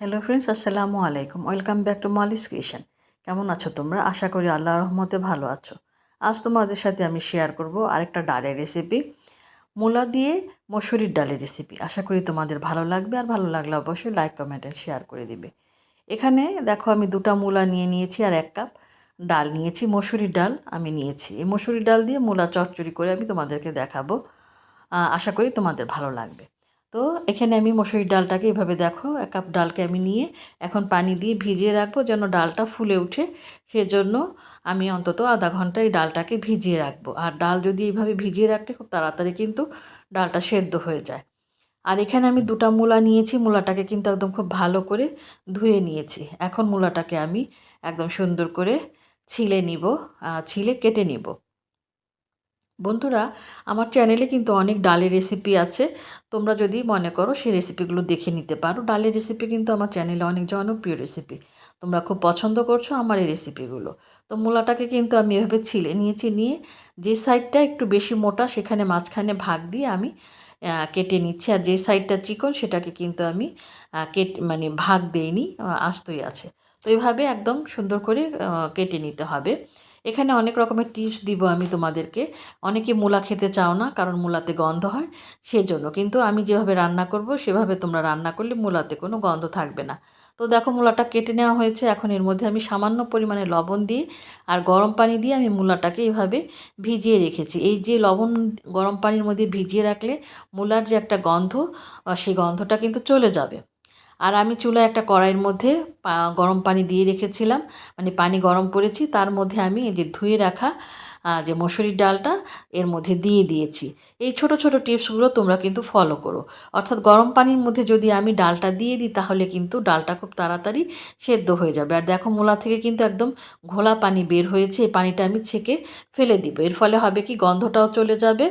Hello friends আসসালামু আলাইকুম। Welcome back to Molly's creation কেমন আছো তোমরা? আশা করি আল্লাহ রহমতে ভালো আছো। আজ তোমাদের সাথে আমি শেয়ার করব আরেকটা ডালের রেসিপি মূলা দিয়ে মসুরির ডালের রেসিপি আশা করি তোমাদের ভালো লাগবে। আর ভালো লাগলে অবশ্যই লাইক কমেন্ট শেয়ার করে দিবে। এখানে দেখো আমি দুটা মূলা নিয়ে নিয়েছি আর এক কাপ ডাল নিয়েছি। মসুরির ডাল আমি নিয়েছি। এই মসুরির ডাল দিয়ে মূলা চচ্চড়ি করে আমি তোমাদেরকে দেখাবো। আশা করি তোমাদের ভালো লাগবে। তো এখানে আমি মসুরির ডালটাকে এভাবে দেখো, এক কাপ ডালকে আমি নিয়ে এখন পানি দিয়ে ভিজিয়ে রাখব যেন ডালটা ফুলে উঠে। সেজন্য আমি অন্তত আধা ঘণ্টা এই ডালটাকে ভিজিয়ে রাখব। আর ডাল যদি এইভাবে ভিজিয়ে রাখলে খুব তাড়াতাড়ি কিন্তু ডালটা সেদ্ধ হয়ে যায়। আর এখানে আমি দুটা মূলা নিয়েছি, মূলাটাকে কিন্তু একদম খুব ভালো করে ধুয়ে নিয়েছি। এখন মূলাটাকে আমি একদম সুন্দর করে ছিলে নিব ছিলে কেটে নিব। বন্ধুরা, আমার চ্যানেলে কিন্তু অনেক ডালের রেসিপি আছে। তোমরা যদি মনে করো সেই রেসিপিগুলো দেখে নিতে পারো। ডালের রেসিপি কিন্তু আমার চ্যানেলে অনেক জনপ্রিয় রেসিপি তোমরা খুব পছন্দ করছ আমার এই রেসিপিগুলো তো মূলাটাকে কিন্তু আমি এভাবে ছিলে নিয়েছি নিয়ে যে সাইডটা একটু বেশি মোটা সেখানে মাঝখানে ভাগ দিয়ে আমি কেটে নিচ্ছি। আর যে সাইডটা চিকন সেটাকে কিন্তু আমি কেটে মানে ভাগ দেইনি আস্তই আছে। তো এইভাবে একদম সুন্দর করে কেটে নিতে হবে। এখানে অনেক রকমের টিপস দিব আমি তোমাদেরকে। অনেকে মূলা খেতে চাও না, কারণ মূলাতে গন্ধ হয়, সেজন্য। কিন্তু আমি যেভাবে রান্না করব, সেভাবে তোমরা রান্না করলে মূলাতে কোনো গন্ধ থাকবে না। তো দেখো, মূলাটা কেটে নেওয়া হয়েছে। এখন এর মধ্যে আমি সামান্য পরিমাণে লবণ দিয়ে আর গরম পানি দিয়ে আমি মূলাটাকে এভাবে ভিজিয়ে রেখেছি। এই যে লবণ গরম পানির মধ্যে ভিজিয়ে রাখলে মূলার যে একটা গন্ধ সেই গন্ধটা কিন্তু চলে যাবে। আর আমি চুলায় একটা কড়াইয়ের মধ্যে গরম পানি দিয়ে রেখেছিলাম। মানে পানি গরম করেছি তার মধ্যে আমি এই যে ধুয়ে রাখা যে মসুরির ডালটা এর মধ্যে দিয়ে দিয়েছি। এই ছোট ছোট টিপসগুলো তোমরা কিন্তু ফলো করো। অর্থাৎ গরম পানির মধ্যে যদি আমি ডালটা দিয়ে দিই তাহলে কিন্তু ডালটা খুব তাড়াতাড়ি সেদ্ধ হয়ে যাবে। আর দেখো মূলা থেকে কিন্তু একদম ঘোলা পানি বের হয়েছে এই পানিটা আমি ছেঁকে ফেলে দিব। এর ফলে হবে কি গন্ধটাও চলে যাবে।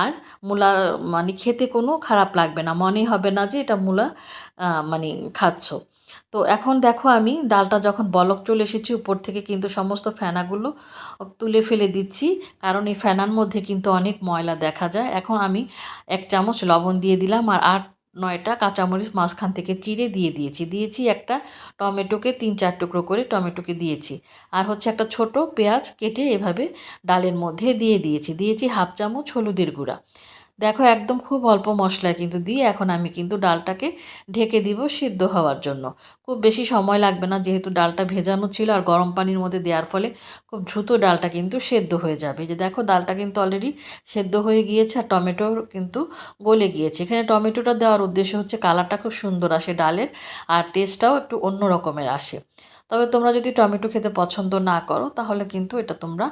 আর মূলা মানে খেতে কোনো খারাপ লাগবে না। মনেই হবে না যে এটা মূলা আহ, মানে খাচ্ছ। তো এখন দেখো আমি, ডালটা যখন বলক চলে এসেছি উপর থেকে কিন্তু সমস্ত ফেনাগুলো তুলে ফেলে দিচ্ছি। কারণ এই ফেনার মধ্যে কিন্তু অনেক ময়লা দেখা যায়। এখন আমি এক চামচ লবণ দিয়ে দিলাম আর আট, নয়টা কাঁচামরিচ মাঝখান থেকে চিড়ে দিয়ে দিয়েছি। দিয়েছি একটা টমেটোকে তিন, চার টুকরো করে টমেটোকে দিয়েছি। আর হচ্ছে একটা ছোট পেঁয়াজ কেটে এভাবে ডালের মধ্যে দিয়ে দিয়েছি। দিয়েছি হাফ চামচ হলুদের গুঁড়া। দেখো একদম খুব অল্প মশলা কিন্তু দিয়ে এখন আমি কিন্তু ডালটাকে ঢেকে দিব সিদ্ধ হওয়ার জন্য। খুব বেশি সময় লাগবে না, যেহেতু ডালটা ভেজানো ছিল আর গরম পানির মধ্যে দেওয়ার ফলে খুব দ্রুত ডালটা কিন্তু সেদ্ধ হয়ে যাবে। যে দেখো ডালটা কিন্তু অলরেডি সেদ্ধ হয়ে গিয়েছে আর টমেটো কিন্তু গলে গিয়েছে। এখানে টমেটোটা দেওয়ার উদ্দেশ্য হচ্ছে কালারটা খুব সুন্দর আসে ডালের আর টেস্টটাও একটু অন্য রকমের আসে। তবে তোমরা যদি টমেটো খেতে পছন্দ না করো, তাহলে কিন্তু এটা তোমরা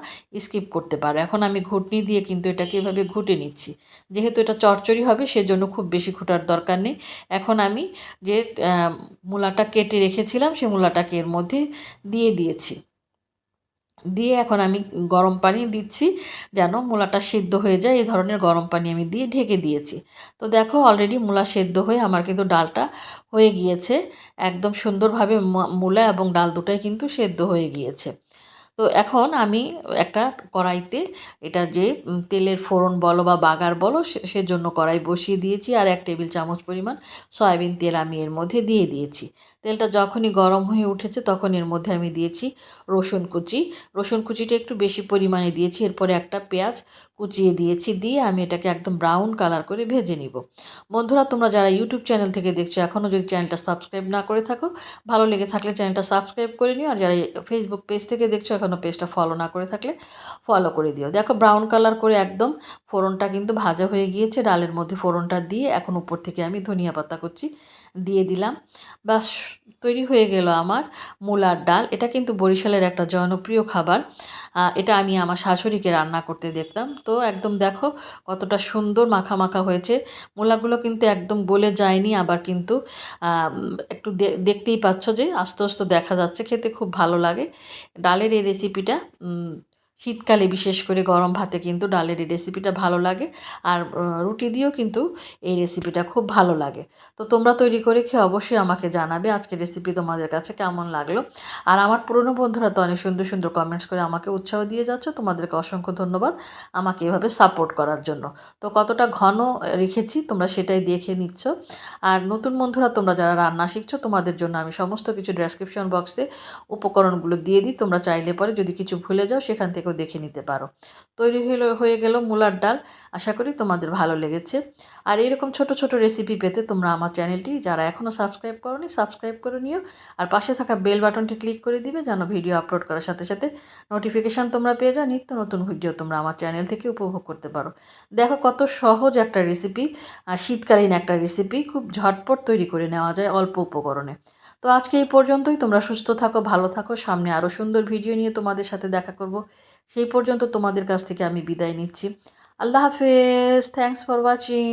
স্কিপ করতে পারো। এখন আমি ঘুটনি দিয়ে কিন্তু এটাকে এভাবে ঘুটে নিচ্ছি। যেহেতু এটা চচ্চড়ি হবে, সেজন্য খুব বেশি ঘোটার দরকার নেই। এখন আমি যে মূলাটা কেটে রেখেছিলাম সেই মূলাটাকে এর মধ্যে দিয়ে দিয়েছি। দিয়ে এখন আমি গরম পানি দিচ্ছি যেন মূলাটা সেদ্ধ হয়ে যায়। এই ধরনের গরম পানি আমি দিয়ে ঢেকে দিয়েছি। তো দেখো অলরেডি মূলা সেদ্ধ হয়ে আমার কিন্তু ডালটা হয়ে গিয়েছে। একদম সুন্দরভাবে মূলা এবং ডাল দুটাই কিন্তু সেদ্ধ হয়ে গিয়েছে। তো এখন আমি একটা কড়াইতে এটা যে তেলের ফোড়ন বলো বা বাগার বলো, সে- সেজন্য কড়াই বসিয়ে দিয়েছি আর এক টেবিল চামচ পরিমাণ সয়াবিন তেল আমি এর মধ্যে দিয়ে দিয়েছি। তেলটা যখনই গরম হয়ে উঠেছে তখন এর মধ্যে আমি দিয়েছি রসুন কুচি। রসুন কুচিটা একটু বেশি পরিমাণে দিয়েছি, এরপরে একটা পেঁয়াজ কুচিয়ে দিয়েছি, দিয়ে আমি এটাকে একদম ব্রাউন কালার করে ভেজে নিব। বন্ধুরা, তোমরা যারা ইউটিউব চ্যানেল থেকে দেখছ এখনও যদি চ্যানেলটা সাবস্ক্রাইব না করে থাকো, ভালো লেগে থাকলে চ্যানেলটা সাবস্ক্রাইব করে নিও। আর যারা ফেসবুক পেজ থেকে দেখছ এখনও পেজটা ফলো না করে থাকলে ফলো করে দিও। দেখো ব্রাউন কালার করে একদম ফোড়নটা কিন্তু ভাজা হয়ে গিয়েছে, ডালের মধ্যে ফোড়নটা দিয়ে এখন উপর থেকে আমি ধনিয়া পাতা কুচি দিয়ে দিলাম। বাস, তৈরি হয়ে গেল আমার মূলার ডাল। এটা কিন্তু বরিশালের একটা জনপ্রিয় খাবার। এটা আমি আমার শাশুড়িকে রান্না করতে দেখতাম। তো একদম দেখো কতটা সুন্দর মাখা মাখা হয়েছে। মূলাগুলো কিন্তু একদম গলে যায়নি আবার কিন্তু। একটু দেখতেই পাচ্ছ যে আস্তে আস্তে দেখা যাচ্ছে। খেতে খুব ভালো লাগে। ডালের এই রেসিপিটা শীতকালে বিশেষ করে গরম ভাতে কিন্তু ডালের এই রেসিপিটা ভালো লাগে। আর রুটি দিয়েও কিন্তু এই রেসিপিটা খুব ভালো লাগে। তো তোমরা তৈরি করে খেয়ে অবশ্যই আমাকে জানাবে আজকে রেসিপি তোমাদের কাছে কেমন লাগল। আর আমার পুরনো বন্ধুরা তো অনেক সুন্দর সুন্দর কমেন্টস করে আমাকে উৎসাহ দিয়ে যাচ্ছ, তোমাদেরকে অসংখ্য ধন্যবাদ আমাকে এভাবে সাপোর্ট করার জন্য। তো কতটা ঘন রেখেছি তোমরা সেটাই দেখে নিচ্ছ। আর নতুন বন্ধুরা তোমরা যারা রান্না শিখছো, তোমাদের জন্য আমি সমস্ত কিছু ডেসক্রিপশন বক্সে উপকরণগুলো দিয়ে দিই। তোমরা চাইলে পরে যদি কিছু ভুলে যাও, সেখান থেকেও দেখে নিতে পারো। তৈরি হলো হয়ে গেল মূলার ডাল। আশা করি তোমাদের ভালো লেগেছে। আর এরকম ছোট ছোট রেসিপি পেতে তোমরা আমার চ্যানেলটি যারা এখনও সাবস্ক্রাইব করোনি সাবস্ক্রাইব করে নিও। আর পাশে থাকা বেল বাটনটি ক্লিক করে দিবে যেন ভিডিও আপলোড করার সাথে সাথে নোটিফিকেশান তোমরা পেয়ে যাও। নিত্য নতুন ভিডিও তোমরা আমার চ্যানেল থেকে উপভোগ করতে পারো। দেখো কত সহজ একটা রেসিপি শীতকালীন একটা রেসিপি খুব ঝটপট তৈরি করে নেওয়া যায় অল্প উপকরণে। তো আজকে এই পর্যন্তই। তোমরা সুস্থ থাকো, ভালো থাকো। সামনে আরও সুন্দর ভিডিও নিয়ে তোমাদের সাথে দেখা করব। সেই পর্যন্ত তোমাদের কাছ থেকে আমি বিদায় নিচ্ছি। আল্লাহ হাফেজ থ্যাংকস ফর ওয়াচিং